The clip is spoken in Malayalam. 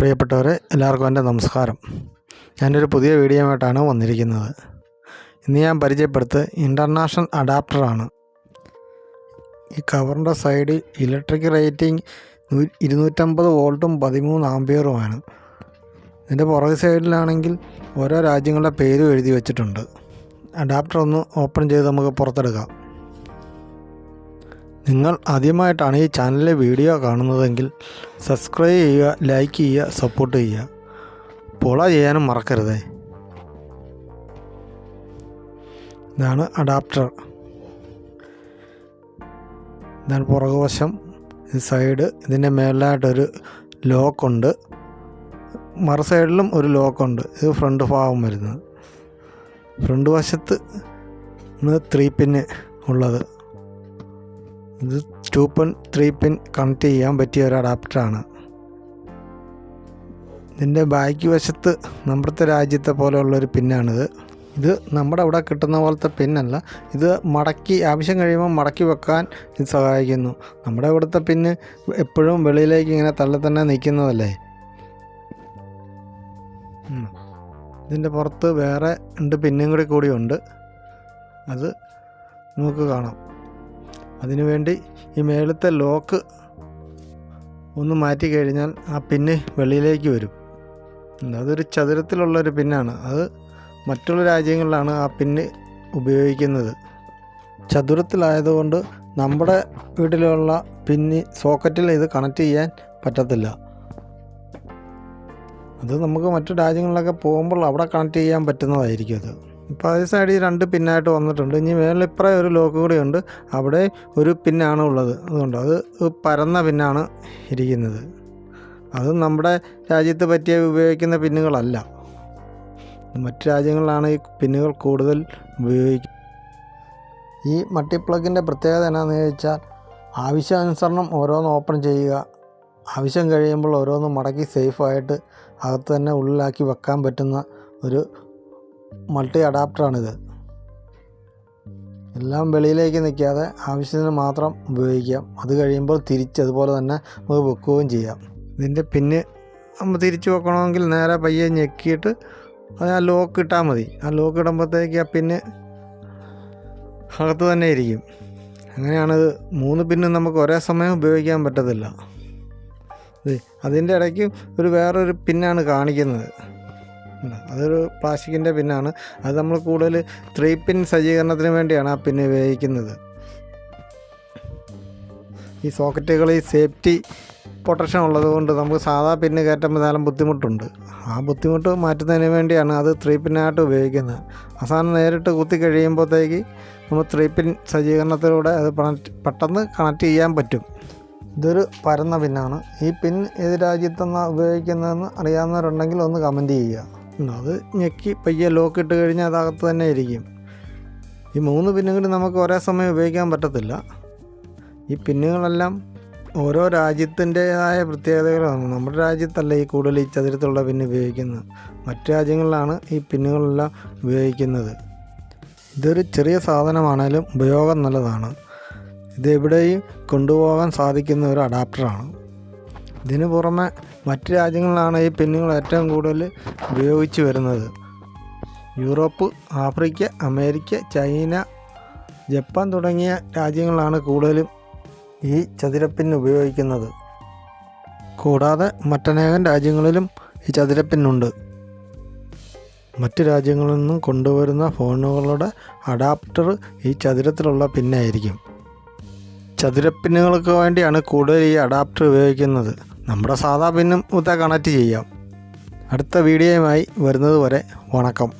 പ്രിയപ്പെട്ടവരെ എല്ലാവർക്കും എന്റെ നമസ്കാരം. ഞാനൊരു പുതിയ വീഡിയോയുമായിട്ടാണ് വന്നിരിക്കുന്നത്. ഇന്ന് ഞാൻ പരിചയപ്പെടുത്ത് ഇന്റർനാഷണൽ അഡാപ്റ്ററാണ്. ഈ കവറിന്റെ സൈഡിൽ ഇലക്ട്രിക് റേറ്റിംഗ് ഇരുന്നൂറ്റമ്പത് വോൾട്ടും പതിമൂന്ന് ആംബിയറുമാണ് ഇതിന്റെ പുറകെ സൈഡിലാണെങ്കിൽ ഓരോ രാജ്യങ്ങളുടെ പേരും എഴുതി വെച്ചിട്ടുണ്ട്. അഡാപ്റ്റർ ഒന്ന് ഓപ്പൺ ചെയ്ത് നമുക്ക് പുറത്തെടുക്കാം. നിങ്ങൾ ആദ്യമായിട്ടാണ് ഈ ചാനലിലെ വീഡിയോ കാണുന്നതെങ്കിൽ സബ്സ്ക്രൈബ് ചെയ്യുക ലൈക്ക് ചെയ്യുക സപ്പോർട്ട് ചെയ്യുക. ഫോളോ ചെയ്യാനും മറക്കരുതേ. ഇതാണ് അഡാപ്റ്റർ ഇതാണ് പുറകുവശം. സൈഡ് ഇതിന്റെ മേലായിട്ടൊരു ലോക്കുണ്ട് മറു സൈഡിലും ഒരു ലോക്കുണ്ട് ഇത് ഫ്രണ്ട് ഭാഗം വരുന്നത്. ഫ്രണ്ട് വശത്ത് ത്രീ പിന്ന് ഉള്ളത്. ഇത് two pin three pin connect ചെയ്യാൻ പറ്റിയ ഒരു അഡാപ്റ്ററാണ് ഇതിന്റെ ബാക്ക് വശത്ത് നമ്മുടെ രാജ്യത്തെ പോലെയുള്ളൊരു പിന്നാണിത് ഇത് നമ്മുടെ അവിടെ കിട്ടുന്ന പോലത്തെ പിന്നല്ല ഇത് മടക്കി ആവശ്യം കഴിയുമ്പോൾ മടക്കി വെക്കാൻ ഇത് സഹായിക്കുന്നു. നമ്മുടെ ഇവിടുത്തെ പിന്ന് എപ്പോഴും വെളിയിലേക്ക് ഇങ്ങനെ തള്ളി തന്നെ നിൽക്കുന്നതല്ലേ. ഇതിന്റെ പുറത്ത് വേറെ രണ്ട് പിന്നും കൂടി കൂടിയുണ്ട്. അത് നമുക്ക് കാണാം. അതിനുവേണ്ടി ഈ മേളത്തെ ലോക്ക് ഒന്ന് മാറ്റി കഴിഞ്ഞാൽ ആ പിന്ന് വെളിയിലേക്ക് വരും. അതൊരു ചതുരത്തിലുള്ളൊരു പിന്നാണ്. അത് മറ്റുള്ള രാജ്യങ്ങളിലാണ് ആ പിന്ന് ഉപയോഗിക്കുന്നത്. ചതുരത്തിലായതുകൊണ്ട് നമ്മുടെ വീട്ടിലുള്ള പിന്ന് സോക്കറ്റിൽ ഇത് കണക്ട് ചെയ്യാൻ പറ്റത്തില്ല. അത് നമുക്ക് മറ്റു രാജ്യങ്ങളിലൊക്കെ പോകുമ്പോൾ അവിടെ കണക്ട് ചെയ്യാൻ പറ്റുന്നതായിരിക്കും അത്. ഇപ്പോൾ അതേ സൈഡിൽ രണ്ട് പിന്നായിട്ട് വന്നിട്ടുണ്ട്. ഇനി മേളിൽ ഇപ്പറേ ഒരു ലോക്ക് കൂടി ഉണ്ട്. അവിടെ ഒരു പിന്നാണ് ഉള്ളത്. അതുകൊണ്ട് അത് പരന്ന പിന്നാണ് ഇരിക്കുന്നത്. അത് നമ്മുടെ രാജ്യത്ത് പറ്റിയ ഉപയോഗിക്കുന്ന പിന്നുകളല്ല. മറ്റ് രാജ്യങ്ങളിലാണ് ഈ പിന്നുകൾ കൂടുതൽ ഉപയോഗിക്കുന്നത് ഈ മൾട്ടിപ്ലഗിന്റെ പ്രത്യേകത എന്നാന്ന് ചോദിച്ചാൽ ആവശ്യാനുസരണം ഓരോന്ന് ഓപ്പൺ ചെയ്യുക ആവശ്യം കഴിയുമ്പോൾ ഓരോന്ന് മടക്കി സേഫായിട്ട് അകത്ത് തന്നെ ഉള്ളിലാക്കി വെക്കാൻ പറ്റുന്ന ഒരു മൾട്ടി അഡാപ്റ്ററാണിത് എല്ലാം വെളിയിലേക്ക് നിൽക്കാതെ ആവശ്യത്തിന് മാത്രം ഉപയോഗിക്കാം. അത് കഴിയുമ്പോൾ തിരിച്ച് അതുപോലെ തന്നെ നമുക്ക് വെക്കുകയും ചെയ്യാം. ഇതിന്റെ പിന്ന് നമ്മൾ തിരിച്ചു വെക്കണമെങ്കിൽ നേരെ പയ്യെ ഞെക്കിയിട്ട് അത് ആ ലോക്ക് ഇട്ടാൽ മതി. ആ ലോക്ക് ഇടുമ്പോഴത്തേക്ക് ആ പിന്നെ അകത്ത് തന്നെ ഇരിക്കും. അങ്ങനെയാണിത്. മൂന്ന് പിന്നും നമുക്ക് ഒരേ സമയം ഉപയോഗിക്കാൻ പറ്റത്തില്ല. അതിന്റെ ഇടയ്ക്ക് ഒരു വേറൊരു പിന്നാണ് കാണിക്കുന്നത്? അതൊരു പ്ലാസ്റ്റിക്കിന്റെ പിന്നാണ്. അത് നമ്മൾ കൂടുതൽ ത്രീ പിൻ സജ്ജീകരണത്തിന് വേണ്ടിയാണ് ആ പിൻ ഉപയോഗിക്കുന്നത്. ഈ സോക്കറ്റുകൾ ഈ സേഫ്റ്റി പ്രൊട്ടക്ഷൻ ഉള്ളതുകൊണ്ട് നമുക്ക് സാധാ പിന്ന് കയറ്റുമ്പോൾ ധാരാളം ബുദ്ധിമുട്ടുണ്ട്. ആ ബുദ്ധിമുട്ട് മാറ്റുന്നതിന് വേണ്ടിയാണ് അത് ത്രീ പിന്നായിട്ട് ഉപയോഗിക്കുന്നത്. അവസാനം നേരിട്ട് കുത്തി കഴിയുമ്പോഴത്തേക്ക് നമ്മൾ ത്രീ പിൻ സജ്ജീകരണത്തിലൂടെ അത് പെട്ടെന്ന് കണക്ട് ചെയ്യാൻ പറ്റും. ഇതൊരു പരന്ന പിന്നാണ്. ഈ പിൻ ഏത് രാജ്യത്തെന്നാണ് ഉപയോഗിക്കുന്നതെന്ന് അറിയാവുന്നവരുണ്ടെങ്കിൽ ഒന്ന് കമന്റ് ചെയ്യുക. അത് ഞെക്കി പയ്യെ ലോക്ക് ഇട്ട് കഴിഞ്ഞാൽ അതകത്ത് തന്നെ ഇരിക്കും. ഈ മൂന്ന് പിന്നുകൾ നമുക്ക് ഒരേ സമയം ഉപയോഗിക്കാൻ പറ്റത്തില്ല. ഈ പിന്നുകളെല്ലാം ഓരോ രാജ്യത്തിന്റെതായ പ്രത്യേകതകളാണ്. നമ്മുടെ രാജ്യത്തല്ല ഈ കൂടുതൽ ഈ ചതുരത്തിലുള്ള പിന്ന് ഉപയോഗിക്കുന്നത്. മറ്റു രാജ്യങ്ങളിലാണ് ഈ പിന്നുകളെല്ലാം ഉപയോഗിക്കുന്നത്. ഇതൊരു ചെറിയ സാധനമാണേലും ഉപയോഗം നല്ലതാണ്. ഇത് എവിടെയും കൊണ്ടുപോകാൻ സാധിക്കുന്ന ഒരു അഡാപ്റ്ററാണ് ഇതിന് പുറമെ മറ്റ് രാജ്യങ്ങളിലാണ് ഈ പെന്നുകൾ ഏറ്റവും കൂടുതൽ ഉപയോഗിച്ച് വരുന്നത്. Europe Africa America China Japan തുടങ്ങിയ രാജ്യങ്ങളാണ് കൂടുതലും ഈ ചതുരപ്പിന്ന് ഉപയോഗിക്കുന്നത്. കൂടാതെ മറ്റനേകം രാജ്യങ്ങളിലും ഈ ചതുരപ്പിന്നുണ്ട് മറ്റ് രാജ്യങ്ങളിൽ നിന്നും കൊണ്ടുവരുന്ന ഫോണുകളുടെ അഡാപ്റ്റർ ഈ ചതുരത്തിലുള്ള പിന്നായിരിക്കും. ചതുരപ്പിന്നുകൾക്ക് വേണ്ടിയാണ് കൂടുതൽ ഈ അഡാപ്റ്റർ ഉപയോഗിക്കുന്നത്. നമ്മുടെ സാധാ പിന്നും മുത്ത കണക്ട് ചെയ്യാം. അടുത്ത വീഡിയോയുമായി വരുന്നതുവരെ വണക്കം.